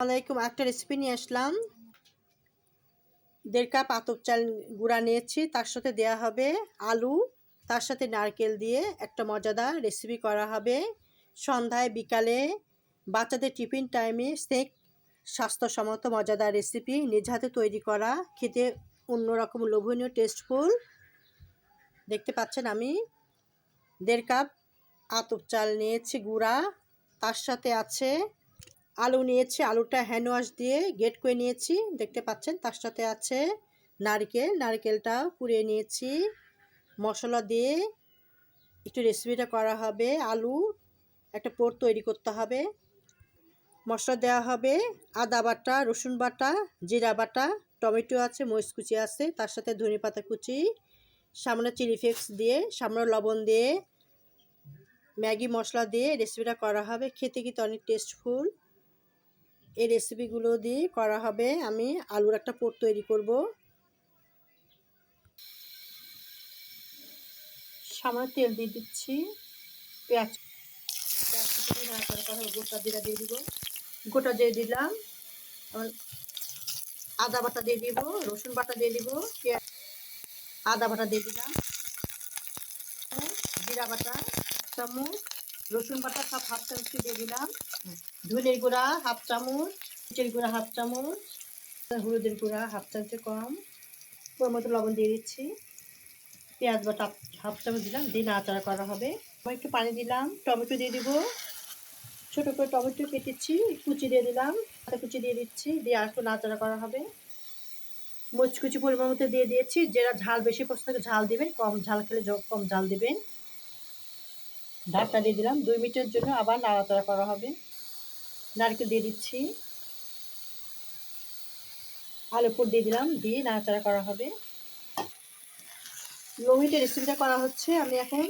আলাইকুম, একটা রেসিপি নিয়ে আসলাম। দেড় কাপ আতপ চাল গুঁড়া নিয়েছি, তার সাথে দেয়া হবে আলু, তার সাথে নারকেল দিয়ে একটা মজাদার রেসিপি করা হবে। সন্ধ্যায়, বিকালে, বাচ্চাদের টিফিন টাইমে স্নেক স্বাস্থ্যসম্মত, মজাদার রেসিপি নিজ হাতে তৈরি করা, খেতে অন্যরকম লোভনীয় টেস্টফুল দেখতে পাচ্ছেন আমি, দেড় কাপ আতপ চাল নিয়েছি গুঁড়া, তার সাথে আছে আলু নিয়েছি, আলুটা হ্যান্ড ওয়াশ দিয়ে গেট করে নিয়েছি। দেখতে পাচ্ছেন তার সাথে আছে নারকেল, নারকেলটা পুড়িয়ে নিয়েছি। মশলা দিয়ে একটু রেসিপিটা করা হবে, আলু, একটা পোর তৈরি করতে হবে। মশলা দেওয়া হবে, আদা বাটা, রসুন বাটা, জিরা বাটা, টমেটো আছে, মরিচ কুচি আছে, তার সাথে ধনে পাতা কুচি সামনে চিলি ফ্লেক্স দিয়ে সামনে লবণ দিয়ে, ম্যাগি মশলা দিয়ে রেসিপিটা করা হবে। খেতে কিন্তু অনেক টেস্টফুল এই রেসিপিগুলো দিয়ে করা হবে। আমি আলুর একটা পোট তৈরি করব। সামনে তেল দিয়ে দিচ্ছি। পেঁয়াজ পেঁয়াজ গোটা জিরা দিয়ে দিব। গোটা দিয়ে দিলাম। আদা বাটা দিয়ে দিব, রসুন বাটা দিয়ে দিব, পেঁয়াজ আদা বাটা দিয়ে দিলাম। জিরা বাটা, চামচ। রসুন বাটা সব হাফ চামচ দিয়ে দিলাম। ধনের গুঁড়া হাফ চামচ মিচের গুঁড়া হাফ চামচ হলুদের গুঁড়া হাফ চামচে কম। ওর মতো লবণ দিয়ে দিচ্ছি। পেঁয়াজ বাটা হাফ চামচ দিলাম, দিয়ে নাড়াচাড়া করা হবে। একটু পানি দিলাম, টমেটো দিয়ে দিব। ছোটো করে টমেটো কেটেছি, কুচি দিয়ে দিলাম কুচি দিয়ে দিচ্ছি, দিয়ে আর একটু নাড়াচাড়া করা হবে। মচকুচি পরিমাণ মতো দিয়ে দিয়েছি। যারা ঝাল বেশি পছন্দ ঝাল দিবেন, কম ঝাল খেলে কম ঝাল দিবেন। ঢাকটা দিয়ে দিলাম। দুই মিনিটের জন্য আবার নাড়াচাড়া করা হবে। নারকেল দিয়ে দিচ্ছি। আলু পুর দিয়ে দিলাম, দিয়ে নাড়াচাড়া করা হবে। লোমিটের রেসিপিটা করা হচ্ছে। আমি এখন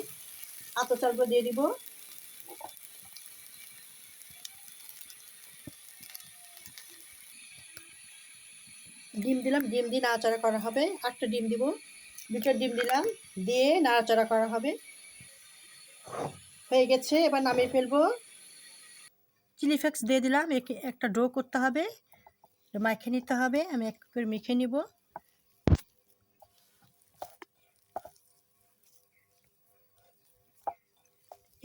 আতো চালগুলো দিয়ে দিব। ডিম দিলাম, ডিম দিয়ে নাড়াচাড়া করা হবে। একটা ডিম দিব। দুটো ডিম দিলাম, দিয়ে নাড়াচাড়া করা হবে। হয়ে গেছে, এবার নামিয়ে ফেলব। চিলি ফ্লেক্স দিয়ে দিলাম একটা ড্রো করতে হবে। মাখে নিতে হবে, আমি এক করে মেখে নিব।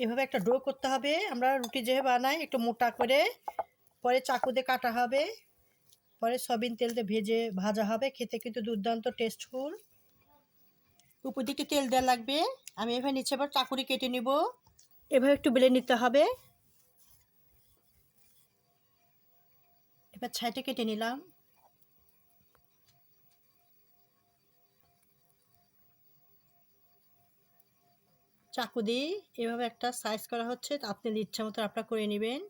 এভাবে একটা ড্রো করতে হবে, আমরা রুটি যেভাবে বানাই, একটু মোটা করে। পরে চাকু দিয়ে কাটা হবে, পরে সবিন তেল দিয়ে ভেজে ভাজা হবে, খেতে কিন্তু দুর্দান্ত টেস্টফুল উপর দিকে তেল দেওয়া লাগবে, আমি এভাবে নিচে আবার চাকুরি কেটে নিব। এভাবে একটু বেলে নিতে হবে। এবার ছাইটা কেটে নিলাম। চাকু দিয়ে এভাবে একটা সাইজ করা হচ্ছে, আপনি ইচ্ছা মতো আপনারা করে নেবেন।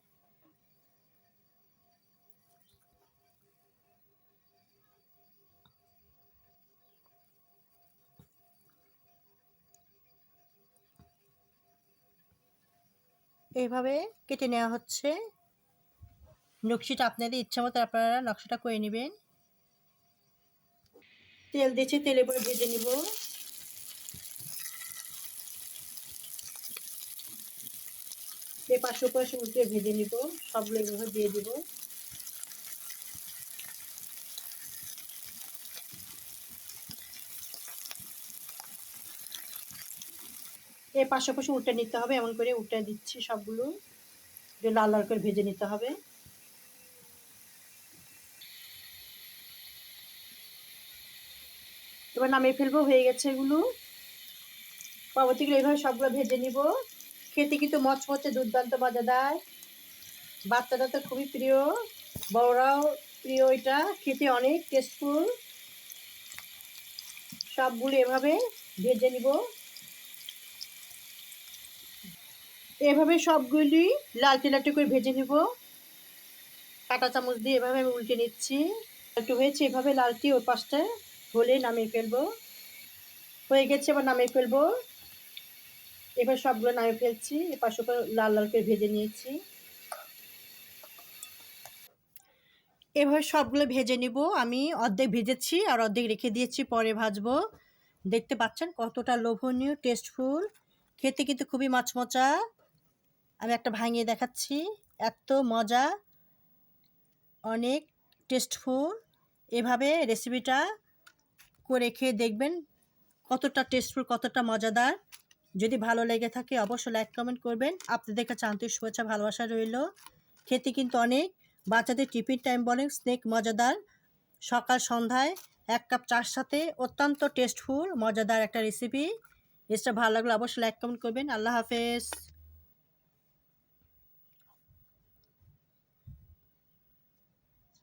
এইভাবে কেটে নেওয়া হচ্ছে। নকশিটা আপনাদের ইচ্ছা মতো আপনারা নকশাটা করে নেবেন। তেল দিচ্ছি তেলে পরে ভেজে নিব। পাশে পাশে উল্টে ভেজে নিব। সবগুলো এভাবে দিয়ে দিব। এর পাশাপাশি উল্টে নিতে হবে, এমন করে উল্টে দিচ্ছি সবগুলো। লাল লাল করে ভেজে নিতে হবে। এবার নামিয়ে ফেলব, হয়ে গেছে এগুলো। পরবর্তীগুলো এইভাবে সবগুলো ভেজে নিব। খেতে কিন্তু মচমচে, দুর্দান্ত, মজাদার। বাচ্চাটা তো খুবই প্রিয়, বড়রাও প্রিয় এটা। খেতে অনেক টেস্টফুল সবগুলো এভাবে ভেজে নিব। এভাবে সবগুলি লালটে লালটে করে ভেজে নেব। কাটা চামচ দিয়ে এভাবে আমি উল্টে নিচ্ছি। একটু হয়েছে, এভাবে লালটি ওর পাশটা হলে নামিয়ে ফেলব। হয়ে গেছে, এবার নামিয়ে ফেলব। এবার সবগুলো নামিয়ে ফেলছি, এ পাশে লাল লাল করে ভেজে নিয়েছি। এভাবে সবগুলো ভেজে নিব। আমি অর্ধেক ভেজেছি আর অর্ধেক রেখে দিয়েছি, পরে ভাজবো। দেখতে পাচ্ছেন কতটা লোভনীয়, টেস্টফুল। খেতে কিন্তু খুবই মাছমচা আমি একটা ভাঙিয়ে দেখাচ্ছি। এত মজা। অনেক টেস্টফুল এভাবে রেসিপিটা করে খেয়ে দেখবেন কতটা টেস্টফুল কতটা মজাদার। যদি ভালো লেগে থাকে অবশ্যই লাইক কমেন্ট করবেন। আপনাদের কাছে আন্তরিক শুভেচ্ছা, ভালোবাসা রইল। খেতে কিন্তু অনেক। বাচ্চাদের টিফিন টাইম বলেন, স্নেক মজাদার। সকাল সন্ধ্যায় এক কাপ চার সাথে অত্যন্ত টেস্টফুল মজাদার একটা রেসিপি রেসিপিটা ভালো লাগলে অবশ্যই লাইক কমেন্ট করবেন। আল্লাহ হাফেজ।